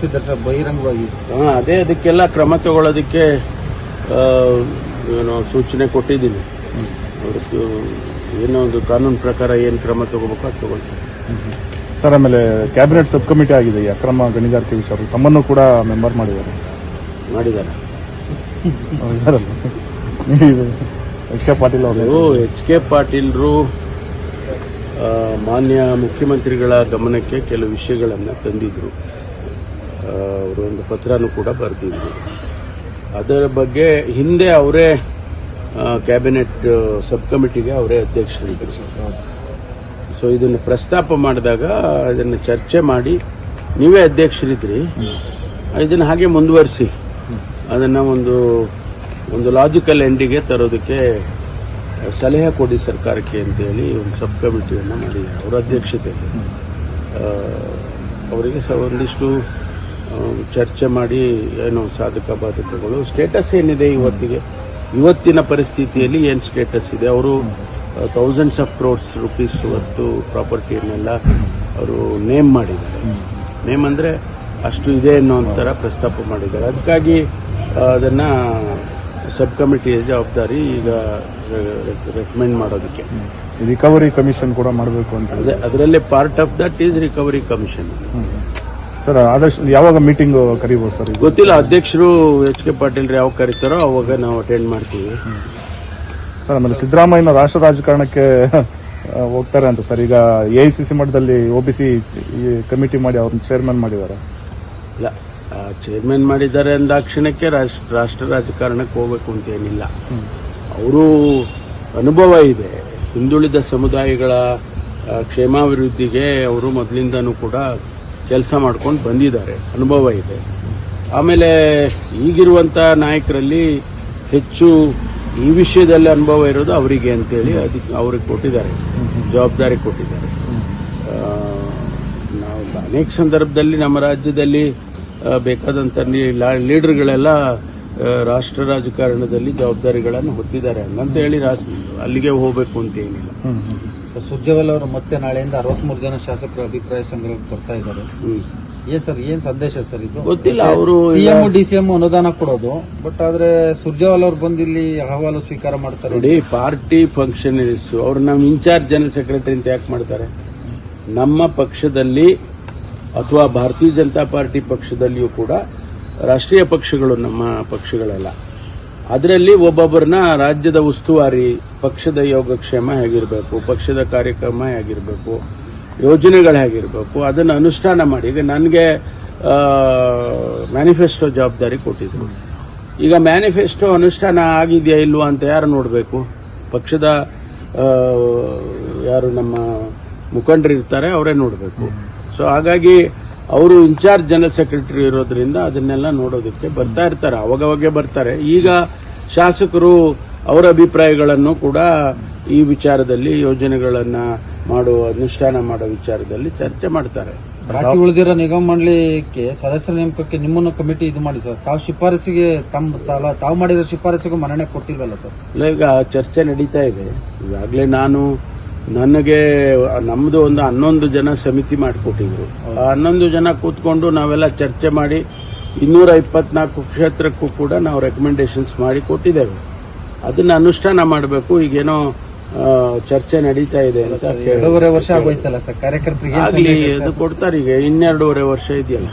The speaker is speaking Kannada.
ಸರ್ ಬಹಿರಂಗವಾಗಿ. ಹಾ, ಅದೇ ಅದಕ್ಕೆಲ್ಲ ಕ್ರಮ ತಗೊಳ್ಳೋದಕ್ಕೆ ನಾನು ಏನು ಸೂಚನೆ ಕೊಟ್ಟಿದ್ದೀನಿ. ಅವ್ರದ್ದು ಏನೋ ಒಂದು ಕಾನೂನು ಪ್ರಕಾರ ಏನು ಕ್ರಮ ತಗೋಬೇಕು ಅದು ತಗೊಳ್ತಾರೆ. ಸರ್ ಆಮೇಲೆ ಕ್ಯಾಬಿನೆಟ್ ಸಬ್ ಕಮಿಟಿ ಆಗಿದೆ ಈ ಅಕ್ರಮ ಗಣಿಗಾರಿಕೆ ವಿಚಾರ. ತಮ್ಮನ್ನು ಕೂಡ ಮೆಂಬರ್ ಮಾಡಿದ್ದಾರೆ. ಮಾಡಿದ್ದಾರೆ. ಅವ್ರು ಎಚ್ ಕೆ ಪಾಟೀಲ್ ಅವರು. ಅವರು ಎಚ್ ಕೆ ಪಾಟೀಲ್ರು ಆ, ಮಾನ್ಯ ಮುಖ್ಯಮಂತ್ರಿಗಳ ಗಮನಕ್ಕೆ ಕೆಲವು ವಿಷಯಗಳನ್ನು ತಂದಿದ್ರು. ಆ, ಅವರು ಒಂದು ಪತ್ರನೂ ಕೂಡ ಬರೆದಿದ್ರು. ಅದರ ಬಗ್ಗೆ ಹಿಂದೆ ಅವರೇ ಕ್ಯಾಬಿನೆಟ್ ಸಬ್ ಕಮಿಟಿಗೆ ಅವರೇ ಅಧ್ಯಕ್ಷರಿದ್ದರು ಸೊ ಇದನ್ನು ಪ್ರಸ್ತಾಪ ಮಾಡಿದಾಗ ಇದನ್ನು ಚರ್ಚೆ ಮಾಡಿ ನೀವೇ ಅಧ್ಯಕ್ಷರಿದ್ರಿ. ಇದನ್ನು ಹಾಗೆ ಮುಂದುವರಿಸಿ. ಅದನ್ನು ಒಂದು ಒಂದು ಲಾಜಿಕಲ್ ಎಂಡಿಗೆ ತರೋದಕ್ಕೆ ಸಲಹೆ ಕೊಡಿ ಸರ್ಕಾರಕ್ಕೆ ಅಂತೇಳಿ ಒಂದು ಸಬ್ ಕಮಿಟಿಯನ್ನು ಮಾಡಿದ್ದಾರೆ. ಅವರ ಅಧ್ಯಕ್ಷತೆಯಲ್ಲಿ. ಅವರಿಗೆ ಸಹ ಒಂದಿಷ್ಟು ಚರ್ಚೆ ಮಾಡಿ ಏನು ಸಾಧಕ ಬಾಧಕಗಳು. ಸ್ಟೇಟಸ್ ಏನಿದೆ ಇವತ್ತಿಗೆ? ಇವತ್ತಿನ ಪರಿಸ್ಥಿತಿಯಲ್ಲಿ ಏನು ಸ್ಟೇಟಸ್ ಇದೆ? ಅವರು ಥೌಸಂಡ್ಸ್ ಆಫ್ ಕ್ರೋರ್ಸ್ ರುಪೀಸ್ ಹೊತ್ತು ಪ್ರಾಪರ್ಟಿಯನ್ನೆಲ್ಲ ಅವರು ನೇಮ್ ಮಾಡಿದ್ದಾರೆ. ನೇಮ್ ಅಂದರೆ ಅಷ್ಟು ಇದೆ ಅನ್ನೋ ಒಂಥರ ಪ್ರಸ್ತಾಪ ಮಾಡಿದ್ದಾರೆ. ಅದಕ್ಕಾಗಿ ಅದನ್ನು ಸಬ್ ಕಮಿಟಿಯ ಜವಾಬ್ದಾರಿ ಈಗ ರೆಕಮೆಂಡ್ ಮಾಡೋದಕ್ಕೆ. ರಿಕವರಿ ಕಮಿಷನ್ ಕೂಡ ಮಾಡಬೇಕು ಅಂತ ಅದೇ ಅದರಲ್ಲೇ part of that is recovery commission sir ಆದಷ್ಟು ಯಾವಾಗ ಮೀಟಿಂಗ್ ಕರಿಬೋದು ಸರ್ ಇದು? ಗೊತ್ತಿಲ್ಲ ಅಧ್ಯಕ್ಷರು ಎಚ್ ಕೆ ಪಾಟೀಲ್ ಯಾವಾಗ ಕರೀತಾರೋ ಅವಾಗ ನಾವು ಅಟೆಂಡ್ ಮಾಡ್ತೀವಿ. ಸರ್ ಆಮೇಲೆ ಸಿದ್ದರಾಮಯ್ಯನ ರಾಷ್ಟ್ರ ರಾಜಕಾರಣಕ್ಕೆ ಆ, ಹೋಗ್ತಾರೆ ಅಂತ ಸರ್. ಈಗ ಎ ಐ ಸಿ ಸಿ ಮಟ್ಟದಲ್ಲಿ ಒ ಬಿ ಸಿ ಕಮಿಟಿ ಮಾಡಿ ಅವ್ರನ್ನ ಚೇರ್ಮನ್ ಮಾಡಿದ್ದಾರೆ. ಇಲ್ಲ ಚೇರ್ಮನ್ ಮಾಡಿದ್ದಾರೆ ಅಂದಾಕ್ಷಣಕ್ಕೆ ರಾಷ್ಟ್ರ ರಾಷ್ಟ್ರ ರಾಜಕಾರಣಕ್ಕೆ ಹೋಗ್ಬೇಕು ಅಂತ ಏನಿಲ್ಲ. ಅವರು ಅನುಭವ ಇದೆ. ಹಿಂದುಳಿದ ಸಮುದಾಯಗಳ ಆ, ಕ್ಷೇಮಾಭಿವೃದ್ಧಿಗೆ ಅವರು ಮೊದಲಿಂದನೂ ಕೂಡ ಕೆಲಸ ಮಾಡ್ಕೊಂಡು ಬಂದಿದ್ದಾರೆ. ಅನುಭವ ಇದೆ. ಆಮೇಲೆ ಈಗಿರುವಂಥ ನಾಯಕರಲ್ಲಿ ಹೆಚ್ಚು ಈ ವಿಷಯದಲ್ಲಿ ಅನುಭವ ಇರೋದು ಅವರಿಗೆ ಅಂತೇಳಿ ಅದಕ್ಕೆ ಅವ್ರಿಗೆ ಕೊಟ್ಟಿದ್ದಾರೆ. ಜವಾಬ್ದಾರಿ ಕೊಟ್ಟಿದ್ದಾರೆ. ನಾವು ಅನೇಕ ಸಂದರ್ಭದಲ್ಲಿ ನಮ್ಮ ರಾಜ್ಯದಲ್ಲಿ ಬೇಕಾದಂಥ ಲೀಡರ್ಗಳೆಲ್ಲ ರಾಷ್ಟ್ರ ರಾಜಕಾರಣದಲ್ಲಿ ಜವಾಬ್ದಾರಿಗಳನ್ನು ಹೊತ್ತಿದ್ದಾರೆ. ಹಂಗಂತೇಳಿ ಹೇಳಿ ಅಲ್ಲಿಗೆ ಹೋಗಬೇಕು ಅಂತ ಏನಿಲ್ಲ. ಸುರ್ಜೇವಾಲ ಅವರು ಮತ್ತೆ ನಾಳೆಯಿಂದ ಅರವತ್ಮೂರು ಜನ ಶಾಸಕರ ಅಭಿಪ್ರಾಯ ಸಂಗ್ರಹಕ್ಕೆ ಬರ್ತಾ ಇದ್ದಾರೆ. ಏನ್ ಸರ್ ಏನ್ ಸಂದೇಶ ಸರ್ ಇದು? ಗೊತ್ತಿಲ್ಲ ಅವರು ಸಿಎಂ ಡಿಸಿಎಂ ಅನುದಾನ ಕೊಡೋದು ಬಟ್ ಆದ್ರೆ ಸುರ್ಜೇವಾಲ್ ಅವ್ರು ಬಂದು ಇಲ್ಲಿ ಅಹವಾಲು ಸ್ವೀಕಾರ ಮಾಡ್ತಾರೆ. ನೋಡಿ ಪಾರ್ಟಿ ಫಂಕ್ಷನರೀಸ್ ಅವ್ರು ನಮ್ಮ ಇನ್ಚಾರ್ಜ್ ಜನರಲ್ ಸೆಕ್ರೆಟರಿ ಅಂತ ಯಾಕೆ ಮಾಡ್ತಾರೆ? ನಮ್ಮ ಪಕ್ಷದಲ್ಲಿ ಅಥವಾ ಭಾರತೀಯ ಜನತಾ ಪಾರ್ಟಿ ಪಕ್ಷದಲ್ಲಿಯೂ ಕೂಡ ರಾಷ್ಟ್ರೀಯ ಪಕ್ಷಗಳು ನಮ್ಮ ಪಕ್ಷಗಳೆಲ್ಲ. ಅದರಲ್ಲಿ ಒಬ್ಬೊಬ್ಬರನ್ನ ರಾಜ್ಯದ ಉಸ್ತುವಾರಿ, ಪಕ್ಷದ ಯೋಗಕ್ಷೇಮ ಹೇಗಿರಬೇಕು, ಪಕ್ಷದ ಕಾರ್ಯಕ್ರಮ ಹೇಗಿರಬೇಕು, ಯೋಜನೆಗಳು ಹೇಗಿರಬೇಕು, ಅದನ್ನು ಅನುಷ್ಠಾನ ಮಾಡಿ. ಈಗ ನನಗೆ ಮ್ಯಾನಿಫೆಸ್ಟೋ ಜವಾಬ್ದಾರಿ ಕೊಟ್ಟಿದ್ರು. ಈಗ ಮ್ಯಾನಿಫೆಸ್ಟೋ ಅನುಷ್ಠಾನ ಆಗಿದೆಯಾ ಇಲ್ವಾ ಅಂತ ಯಾರು ನೋಡಬೇಕು? ಪಕ್ಷದ ಯಾರು ನಮ್ಮ ಮುಖಂಡರು ಇರ್ತಾರೆ ಅವರೇ ನೋಡಬೇಕು. ಸೊ ಹಾಗಾಗಿ ಅವರು ಇನ್ಚಾರ್ಜ್ ಜನರಲ್ ಸೆಕ್ರೆಟರಿ ಇರೋದ್ರಿಂದ ಅದನ್ನೆಲ್ಲ ನೋಡೋದಕ್ಕೆ ಬರ್ತಾ ಇರ್ತಾರೆ ಅವಾಗವಾಗೆ ಬರ್ತಾರೆ. ಈಗ ಶಾಸಕರು ಅವರ ಅಭಿಪ್ರಾಯಗಳನ್ನು ಕೂಡ ಈ ವಿಚಾರದಲ್ಲಿ ಯೋಜನೆಗಳನ್ನು ಮಾಡುವ ಅನುಷ್ಠಾನ ಮಾಡೋ ವಿಚಾರದಲ್ಲಿ ಚರ್ಚೆ ಮಾಡ್ತಾರೆ. ಬಾಕಿ ಉಳಿದಿರೋ ನಿಗಮ ಮಂಡಳಿಗೆ ಸದಸ್ಯರ ನೇಮಕಕ್ಕೆ ನಿಮ್ಮನ್ನು ಕಮಿಟಿ ಇದು ಮಾಡಿ ಸರ್. ತಾವು ಶಿಫಾರಸಿಗೆ ತಮ್ಮ ತಾವು ಮಾಡಿರೋ ಶಿಫಾರಸಿಗೂ ಮನ್ನಣೆ ಕೊಟ್ಟಿಲ್ವಲ್ಲ ಸರ್? ಇಲ್ಲ, ಈಗ ಚರ್ಚೆ ನಡೀತಾ ಇದೆ. ಈಗಾಗಲೇ ನಾನು ನನಗೆ ನಮ್ಮದು ಒಂದು ಹನ್ನೊಂದು ಜನ ಸಮಿತಿ ಮಾಡಿಕೊಟ್ಟಿದ್ರು. ಆ ಹನ್ನೊಂದು ಜನ ಕೂತ್ಕೊಂಡು ನಾವೆಲ್ಲ ಚರ್ಚೆ ಮಾಡಿ ಇನ್ನೂರ ಇಪ್ಪತ್ನಾಲ್ಕು ಕ್ಷೇತ್ರಕ್ಕೂ ಕೂಡ ನಾವು ರೆಕಮೆಂಡೇಶನ್ಸ್ ಮಾಡಿ ಕೊಟ್ಟಿದ್ದೇವೆ. ಅದನ್ನ ಅನುಷ್ಠಾನ ಮಾಡಬೇಕು. ಈಗೇನೋ ಚರ್ಚೆ ನಡೀತಾ ಇದೆ ಅಂತ ಎರಡೂವರೆ ವರ್ಷ ಆಗೋಯ್ತಲ್ಲ ಸರ್? ಕಾರ್ಯಕರ್ತರಿಗೆ ಅದು ಕೊಡ್ತಾರೆ ಈಗ. ಇನ್ನೆರಡೂವರೆ ವರ್ಷ ಇದೆಯಲ್ಲ.